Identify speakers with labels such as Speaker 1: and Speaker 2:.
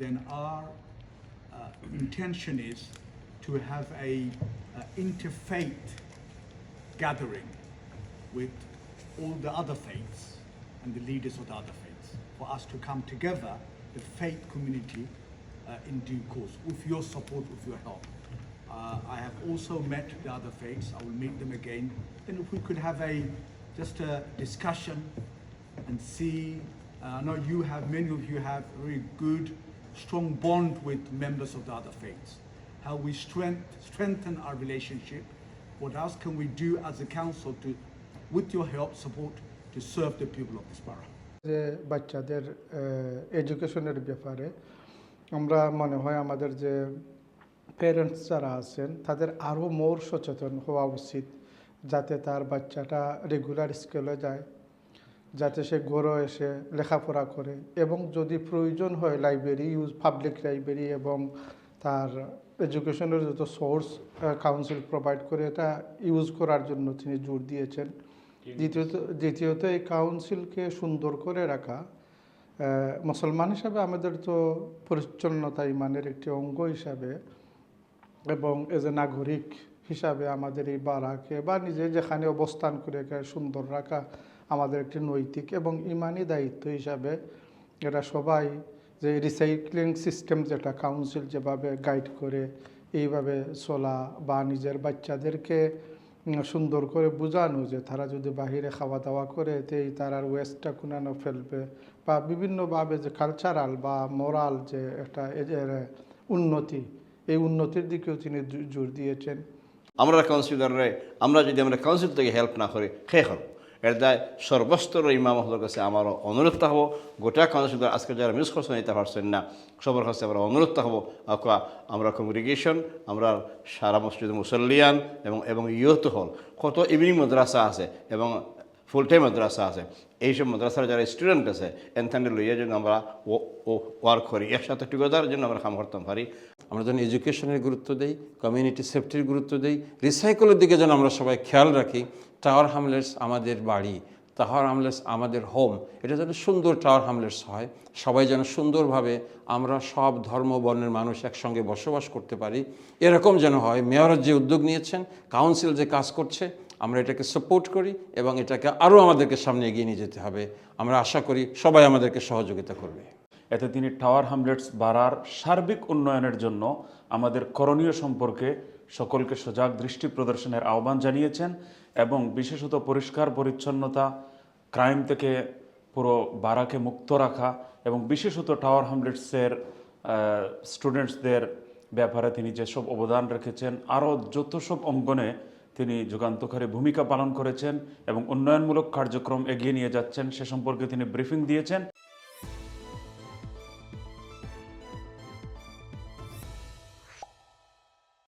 Speaker 1: then our uh, intention is to have a uh, interfaith gathering with all the other faiths and the leaders of the other faiths for us to come together, the faith community, uh, in due course, with your support, with your help. Uh, I have also met the other faiths. I will meet them again. Then if we could have a just a discussion and see. Uh, I know you have many of you have very good, strong bond with members of the other faiths. How we strength, strengthen our relationship. What else can we do as a council to, with your help, support, to serve the people of this borough?
Speaker 2: যে বাচ্চাদের এডুকেশনের ব্যাপারে আমরা মনে হয় আমাদের যে parents যারা আছেন তাদের আরও মোর সচেতন হওয়া উচিত যাতে তার বাচ্চাটা রেগুলার স্কুলে যায় যাতে সে গড়ে এসে লেখাপড়া করে। এবং যদি প্রয়োজন হয় লাইব্রেরি ইউজ পাবলিক লাইব্রেরি এবং তার এডুকেশনের যত সোর্স কাউন্সিল প্রোভাইড করে এটা ইউজ করার জন্য তিনি জোর দিয়েছেন। দ্বিতীয়ত দ্বিতীয়ত এই কাউন্সিলকে সুন্দর করে রাখা মুসলমান হিসাবে আমাদের তো পরিচ্ছন্নতা ইমানের একটি অঙ্গ হিসাবে এবং এজ এ নাগরিক হিসাবে আমাদের এই বারাকে বা নিজে যেখানে অবস্থান করে সুন্দর রাখা আমাদের একটি নৈতিক এবং ইমানি দায়িত্ব হিসাবে এটা সবাই যে রিসাইক্লিং সিস্টেম যেটা কাউন্সিল যেভাবে গাইড করে, এইভাবে চলা বা নিজের বাচ্চাদেরকে সুন্দর করে বোঝানো যে তারা যদি বাহিরে খাওয়া দাওয়া করে, তেই তার আর ওয়েস্টটা কুনানো ফেলবে বা বিভিন্নভাবে যে কালচারাল বা মোরাল যে একটা উন্নতি, এই উন্নতির দিকেও তিনি জোর দিয়েছেন।
Speaker 3: আমরা কাউন্সিলররে আমরা যদি আমরা কাউন্সিল থেকে হেল্প না করি সে হল দায় সর্বস্তর ইমাম হলের কাছে আমার অনুরোধ থাকব। গোটা কাউন্সিলর আজকে যারা মিস করছেন নিতে পারছেন না। সবার কাছে আমরা অনুরোধ থাকব। আকা আমরা কমিউনিকেশন আমরা সারা মসজিদ মুসল্লিয়ান এবং এবং ইয়ত হল। কত ইভিনিং মাদ্রাসা আছে এবং ফুল টাইম মাদ্রাসা আছে এইসব মাদ্রাসার যারা স্টুডেন্ট আছে এনথান্ডে লইয়া যেন আমরা ওয়ার্ক করি। একসাথে টুগেদার জন্য আমরা কাম করতে পারি।
Speaker 4: আমরা যেন এডুকেশনের গুরুত্ব দিই কমিউনিটি সেফটির গুরুত্ব দেই রিসাইকেলের দিকে যেন আমরা সবাই খেয়াল রাখি টাওয়ার হামলেটস আমাদের বাড়ি টাওয়ার হামলেটস আমাদের হোম এটা যেন সুন্দর টাওয়ার হামলেটস হয়। সবাই যেন সুন্দরভাবে আমরা সব ধর্ম, বর্ণের মানুষ একসঙ্গে বসবাস করতে পারি। এরকম যেন হয়। মেয়র যে উদ্যোগ নিয়েছেন কাউন্সিল যে কাজ করছে আমরা এটাকে সাপোর্ট করি এবং এটাকে আরও আমাদেরকে সামনে এগিয়ে নিয়ে যেতে হবে। আমরা আশা করি সবাই আমাদেরকে সহযোগিতা করবে।
Speaker 5: এতে তিনি টাওয়ার হামলেটস বাড়ার সার্বিক উন্নয়নের জন্য আমাদের করণীয় সম্পর্কে সকলকে সজাগ দৃষ্টি প্রদর্শনের আহ্বান জানিয়েছেন এবং বিশেষত পরিষ্কার পরিচ্ছন্নতা, ক্রাইম থেকে পুরো বারাকে মুক্ত রাখা এবং বিশেষত টাওয়ার হামলেটসের স্টুডেন্টসদের ব্যাপারে তিনি যেসব অবদান রেখেছেন, আরও যত সব অঙ্গনে তিনি যুগান্তকারী ভূমিকা পালন করেছেন এবং উন্নয়নমূলক কার্যক্রম এগিয়ে নিয়ে যাচ্ছেন। সে সম্পর্কে তিনি ব্রিফিং দিয়েছেন।